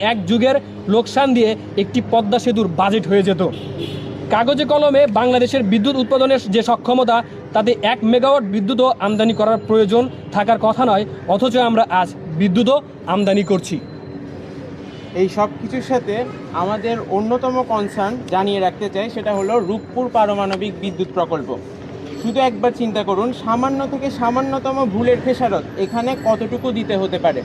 এক যুগের লোকসান দিয়ে একটি পদ্মা সেতুর বাজেট হয়ে যেত। কাগজে কলমে বাংলাদেশের বিদ্যুৎ উৎপাদনের যে সক্ষমতা, তাতে এক মেগাওয়াট বিদ্যুৎও আমদানি করার প্রয়োজন থাকার কথা নয়, অথচ আমরা আজ বিদ্যুৎও আমদানি করছি। এই সব কিছুর সাথে আমাদের অন্যতম কনসার্ন জানিয়ে রাখতে চাই, সেটা হলো রূপপুর পারমাণবিক বিদ্যুৎ প্রকল্প। শুধু একবার চিন্তা করুন, সামান্য থেকে সামান্যতম ভুলের খেসারত এখানে কতটুকু দিতে হতে পারে?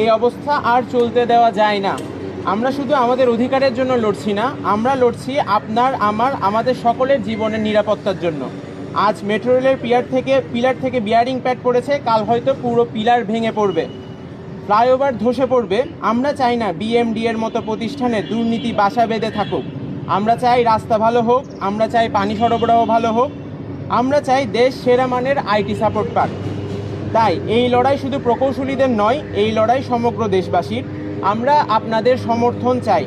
এই অবস্থা আর চলতে দেওয়া যায় না। আমরা শুধু আমাদের অধিকারের জন্য লড়ছি না, আমরা লড়ছি আপনার, আমার, আমাদের সকলের জীবনের নিরাপত্তার জন্য। আজ মেট্রো রেলের পিলার থেকে পিলার থেকে বিয়ারিং প্যাড পড়েছে, কাল হয়তো পুরো পিলার ভেঙে পড়বে। ফ্লাইওভার ধসে পড়বে, আমরা চাই না বিএমডি এর মতো প্রতিষ্ঠানে দুর্নীতি বাসা বেঁধে থাকুক। আমরা চাই রাস্তা ভালো হোক, আমরা চাই পানি সরবরাহ ভালো হোক, আমরা চাই দেশ সেরা মানের আইটি সাপোর্ট পাক। তাই এই লড়াই শুধু প্রকৌশলীদের নয়, এই লড়াই সমগ্র দেশবাসীর। আমরা আপনাদের সমর্থন চাই।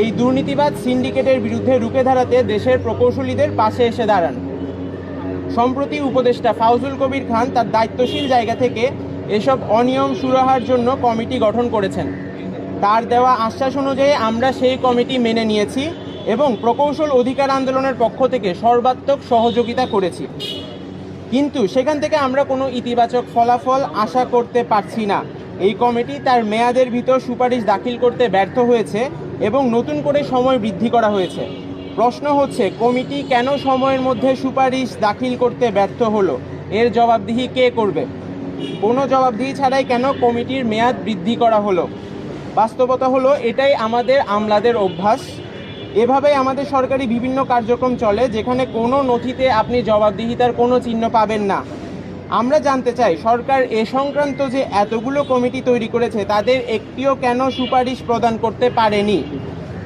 এই দুর্নীতিবাদ সিন্ডিকেটের বিরুদ্ধে রুখে দাঁড়াতে দেশের প্রকৌশলীদের পাশে এসে দাঁড়ান। সম্প্রতি উপদেষ্টা ফাউজুল কবির খান তার দায়িত্বশীল জায়গা থেকে এসব অনিয়ম সুরাহার জন্য কমিটি গঠন করেছেন। তার দেওয়া আশ্বাস অনুযায়ী আমরা সেই কমিটি মেনে নিয়েছি এবং প্রকৌশল অধিকার আন্দোলনের পক্ষ থেকে সর্বাত্মক সহযোগিতা করেছি। কিন্তু সেখান থেকে আমরা কোনো ইতিবাচক ফলাফল আশা করতে পারছি না। এই কমিটি তার মেয়াদের ভিতর সুপারিশ দাখিল করতে ব্যর্থ হয়েছে এবং নতুন করে সময় বৃদ্ধি করা হয়েছে। প্রশ্ন হচ্ছে, কমিটি কেন সময়ের মধ্যে সুপারিশ দাখিল করতে ব্যর্থ হলো? এর জবাবদিহি কে করবে? কোনো জবাবদিহি ছাড়াই কেন কমিটির মেয়াদ বৃদ্ধি করা হলো? বাস্তবতা হলো, এটাই আমাদের আমলাদের অভ্যাস। এভাবেই আমাদের সরকারি বিভিন্ন কার্যক্রম চলে, যেখানে কোনো নথিতে আপনি জবাবদিহিতার কোনো চিহ্ন পাবেন না। আমরা জানতে চাই, সরকার এ সংক্রান্ত যে এতগুলো কমিটি তৈরি করেছে, তাদের একটিও কেন সুপারিশ প্রদান করতে পারেনি?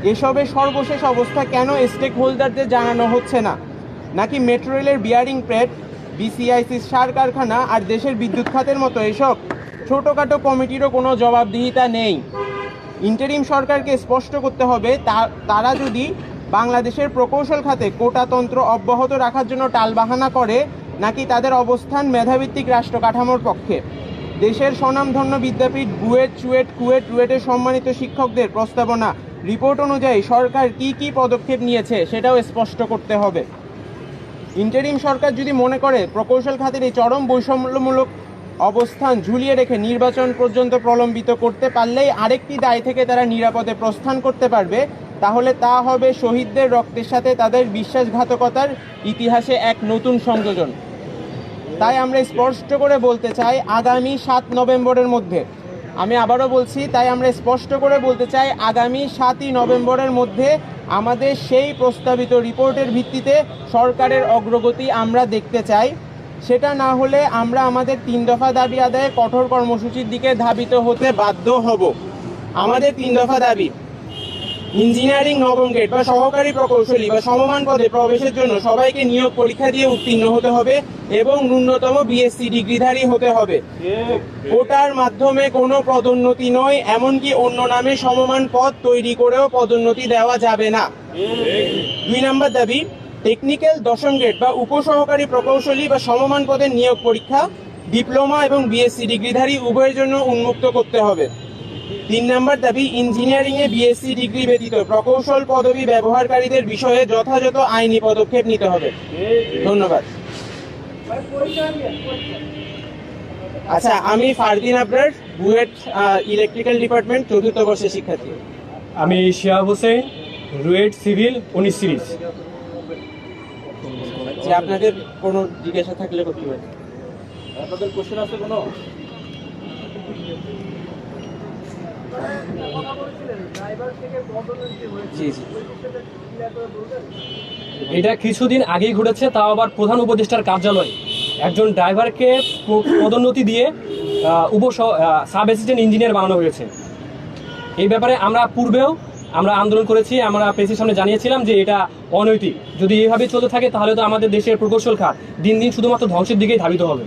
এসবের সর্বশেষ অবস্থা কেন স্টেক হোল্ডারদের জানানো হচ্ছে না? নাকি মেট্রো রেলের বিয়ারিং প্রেড বিসিআইসির সার কারখানা আর দেশের বিদ্যুৎ খাতের মতো এসব? ছোটোখাটো কমিটিরও কোনো জবাবদিহিতা নেই। ইন্টারিম সরকারকে স্পষ্ট করতে হবে তারা যদি বাংলাদেশের প্রকৌশল খাতে কোটাতন্ত্র অব্যাহত রাখার জন্য টালবাহানা করে, নাকি তাদের অবস্থান মেধাভিত্তিক রাষ্ট্র কাঠামোর পক্ষে? দেশের স্বনামধন্য বিদ্যাপীঠ বুয়েট, চুয়েট, কুয়েট, রুয়েটের সম্মানিত শিক্ষকদের প্রস্তাবনা, রিপোর্ট অনুযায়ী সরকার কি কি পদক্ষেপ নিয়েছে সেটাও স্পষ্ট করতে হবে। ইন্টারিম সরকার যদি মনে করে, প্রকৌশল খাতের এই চরম বৈষম্যমূলক অবস্থান ঝুলিয়ে রেখে নির্বাচন পর্যন্ত প্রলম্বিত করতে পারলেই আরেকটি দায় থেকে তারা নিরাপদে প্রস্থান করতে পারবে। তাহলে তা হবে শহীদদের রক্তের সাথে তাদের বিশ্বাসঘাতকতার ইতিহাসে এক নতুন সংযোজন। তাই আমরা স্পষ্ট করে বলতে চাই, আগামী সাত নভেম্বরের মধ্যে। আমি আবারও বলছি, তাই আমরা স্পষ্ট করে বলতে চাই, আগামী সাতই নভেম্বরের মধ্যে আমাদের সেই প্রস্তাবিত রিপোর্টের ভিত্তিতে সরকারের অগ্রগতি আমরা দেখতে চাই। সেটা না হলে আমরা আমাদের তিন দফা দাবি আদায়ে কঠোর কর্মসূচির দিকে ধাবিত হতে বাধ্য হব। আমাদের তিন দফা দাবি, ইঞ্জিনিয়ারিং নবম গেট বা সহকারী প্রকৌশলী বা সমমান পদে প্রবেশের জন্য সবাইকে নিয়োগ পরীক্ষা দিয়ে উত্তীর্ণ হতে হবে এবং ন্যূনতম বিএসসি ডিগ্রিধারী হতে হবে। ওটার মাধ্যমে কোনো পদোন্নতি নয়, এমনকি অন্য নামে সমমান পদ তৈরি করেও পদোন্নতি দেওয়া যাবে না। দুই নম্বর দাবি টেকনিক্যাল দশম গ্রেড বা উপসহকারী প্রকৌশলী বা সমমান পদের নিয়োগ পরীক্ষা ডিপ্লোমা এবং বিএসসি ডিগ্রিধারী উভয়ের জন্য উন্মুক্ত করতে হবে। তিন নম্বর দাবি ইঞ্জিনিয়ারিং এ বিএসসি ডিগ্রি ব্যতীত প্রকৌশল পদবি ব্যবহারকারীদের বিষয়ে যথাযথ আইনি পদক্ষেপ নিতে হবে। ধন্যবাদ। আচ্ছা আমি ফারদিন আবরার, বুয়েট ইলেকট্রিক্যাল ডিপার্টমেন্ট চতুর্থ বর্ষের শিক্ষার্থী। আমি শিহাব হোসেন, রুয়েট সিভিল, উনিশ সিরিজ। যে আপনাদের কোনো জিজ্ঞাসা থাকলে করতে পারেন আপনাদের কোশ্চেন আছে কোনো? জি জি। এটা কিছুদিন আগেই ঘটেছে তাও আবার প্রধান উপদেষ্টার কার্যালয়। একজন ড্রাইভারকে পদোন্নতি দিয়ে উপ সাব অ্যাসিস্ট্যান্ট ইঞ্জিনিয়ার বানানো হয়েছে। এই ব্যাপারে আমরা পূর্বেও আমরা আন্দোলন করেছি, আমরা প্রেসের সামনে জানিয়েছিলাম যে এটা অনৈতিক। যদি এভাবে চলতে থাকে, তাহলে তো আমাদের দেশের প্রকৌশল খাত দিন দিন শুধুমাত্র ধ্বংসের দিকেই ধাবিত হবে।